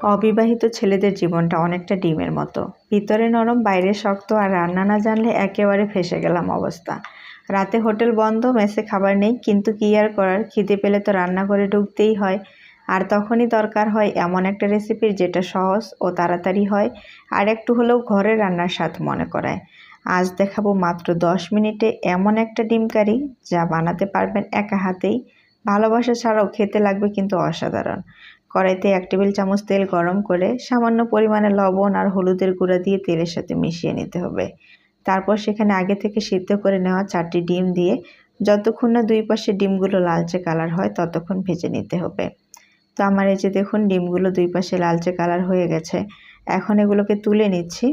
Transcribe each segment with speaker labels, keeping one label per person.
Speaker 1: অবিবাহিত ছেলেদের জীবনটা অনেকটা ডিমের মতো। ভিতরে নরম, বাইরে শক্ত আর রান্না না জানলে একেবারে ফেসে গেলাম অবস্থা। রাতে হোটেল বন্ধ, মেসে খাবার নেই, কিন্তু কী আর করার? খিদে পেলে তো রান্না করে ঢুকতেই হয়। আর তখনই দরকার হয় এমন একটা রেসিপির যেটা সহজ ও তাড়াতাড়ি হয়, আর একটু হলেও ঘরে রান্নার স্বাদ মনে করায়। আজ দেখাবো মাত্র দশ মিনিটে এমন একটা ডিম কারি যা বানাতে পারবেন একা হাতেই। ভালোবাসা ছাড়াও খেতে লাগবে কিন্তু অসাধারণ। কড়াইতে এক টেবিল চামচ তেল গরম করে সামান্য পরিমাণে লবণ আর হলুদের গুঁড়া দিয়ে তেলের সাথে মিশিয়ে নিতে হবে। তারপর সেখানে আগে থেকে সিদ্ধ করে নেওয়া চারটি ডিম দিয়ে যতক্ষণ না দুই পাশে ডিমগুলো লালচে কালার হয় ততক্ষণ ভেজে নিতে হবে। তো আমার এই যে দেখুন ডিমগুলো দুই পাশে লালচে কালার হয়ে গেছে। এখন এগুলোকে তুলে নিচ্ছি।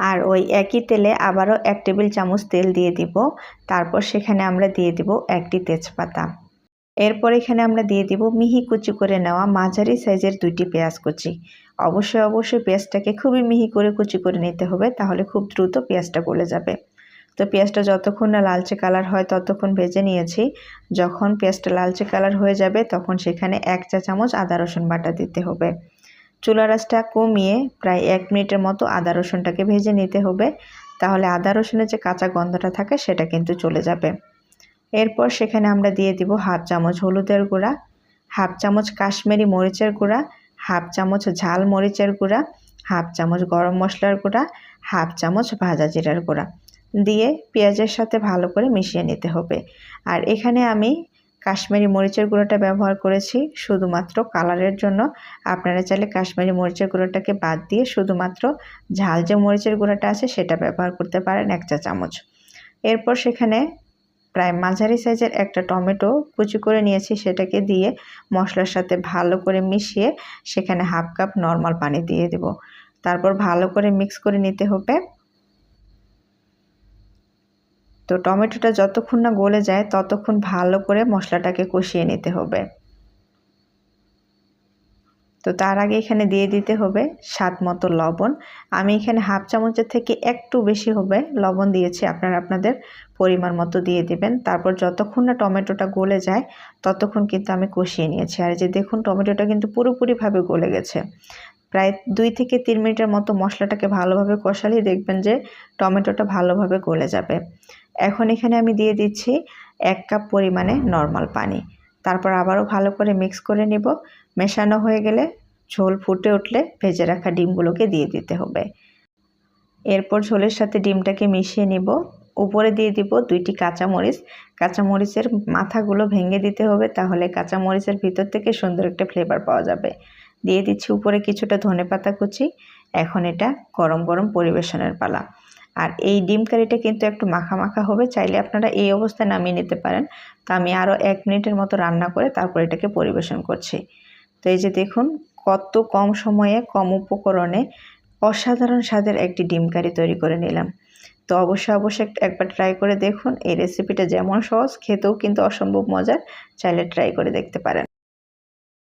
Speaker 1: আর ওই একই তেলে আবারও এক টেবিল চামচ তেল দিয়ে দিব। তারপর সেখানে আমরা দিয়ে দিব একটি তেজপাতা। এরপর এখানে আমরা দিয়ে দিব মিহি কুচি করে নেওয়া মাঝারি সাইজের দুইটি পেঁয়াজ কুচি। অবশ্যই অবশ্যই পেঁয়াজটাকে খুবই মিহি করে কুচি করে নিতে হবে, তাহলে খুব দ্রুত পেঁয়াজটা গলে যাবে। তো পেঁয়াজটা যতক্ষণ না লালচে কালার হয়, ততক্ষণ ভেজে নিয়েছি। যখন পেঁয়াজটা লালচে কালার হয়ে যাবে, তখন সেখানে এক চা চামচ আদা রসুন বাটা দিতে হবে। চুলা রাসটা কমিয়ে প্রায় এক মিনিটের মতো আদা রসুনটাকে ভেজে নিতে হবে। তাহলে আদা রসুনের যে কাঁচা গন্ধটা থাকে, সেটা কিন্তু চলে যাবে। এরপর সেখানে আমরা দিয়ে দিব হাফ চামচ হলুদের গুঁড়া, হাফ চামচ কাশ্মীরি মরিচের গুঁড়া, হাফ চামচ ঝাল মরিচের গুঁড়া, হাফ চামচ গরম মশলার গুঁড়া, হাফ চামচ ভাজা জিরার গুঁড়া। দিয়ে পেঁয়াজের সাথে ভালো করে মিশিয়ে নিতে হবে। আর এখানে আমি কাশ্মীরি মরিচের গুঁড়োটা ব্যবহার করেছি শুধুমাত্র কালারের জন্য। আপনারা চাইলে কাশ্মীরি মরিচের গুঁড়োটাকে বাদ দিয়ে শুধুমাত্র ঝাল যে মরিচের গুঁড়োটা আছে সেটা ব্যবহার করতে পারেন এক চা চামচ। এরপর সেখানে প্রায় মাঝারি সাইজের একটা টমেটো কুচি করে নিয়েছি, সেটাকে দিয়ে মশলার সাথে ভালো করে মিশিয়ে সেখানে হাফ কাপ নর্মাল পানি দিয়ে দেব। তারপর ভালো করে মিক্স করে নিতে হবে। তো টমেটোটা যতক্ষণ না গলে যায়, ততক্ষণ ভালো করে মশলাটাকে কষিয়ে নিতে হবে। তো তার আগে এখানে দিয়ে দিতে হবে স্বাদ মতো লবণ। আমি এখানে হাফ চামচের থেকে একটু বেশি হবে লবণ দিয়েছি, আপনারা আপনাদের পরিমাণ মতো দিয়ে দিবেন। তারপর যতক্ষণ না টমেটোটা গলে যায়, ততক্ষণ কিন্তু আমি কষিয়ে নিয়েছি। আর যে দেখুন, টমেটোটা কিন্তু পুরোপুরিভাবে গলে গেছে। প্রায় দুই থেকে তিন মিনিটের মতো মশলাটাকে ভালোভাবে কষালেই দেখবেন যে টমেটোটা ভালোভাবে গলে যাবে। এখন এখানে আমি দিয়ে দিচ্ছি এক কাপ পরিমাণে নর্মাল পানি। তারপর আবারও ভালো করে মিক্স করে নিব। মেশানো হয়ে গেলে ঝোল ফুটে উঠলে ভেজে রাখা ডিমগুলোকে দিয়ে দিতে হবে। এরপর ঝোলের সাথে ডিমটাকে মিশিয়ে নিব। উপরে দিয়ে দিব দুইটি কাঁচামরিচ। কাঁচামরিচের মাথাগুলো ভেঙে দিতে হবে তাহলে কাঁচামরিচের ভিতর থেকে সুন্দর একটা ফ্লেভার পাওয়া যাবে। দিয়ে দিচ্ছি উপরে কিছুটা ধনে পাতা কুচি। এখন এটা গরম গরম পরিবেশনের পালা। আর এই ডিম কারিটা কিন্তু একটু মাখা মাখা হবে, চাইলে আপনারা এই অবস্থায় নামিয়ে নিতে পারেন। তো আমি আরও এক মিনিটের মতো রান্না করে তারপর এটাকে পরিবেশন করছি। তো এই যে দেখুন, কত কম সময়ে, কম উপকরণে অসাধারণ স্বাদের একটি ডিম কারি তৈরি করে নিলাম। তো অবশ্যই অবশ্যই একবার ট্রাই করে দেখুন। এই রেসিপিটা যেমন সহজ, খেতেও কিন্তু অসম্ভব মজার। চাইলে ট্রাই করে দেখতে পারেন।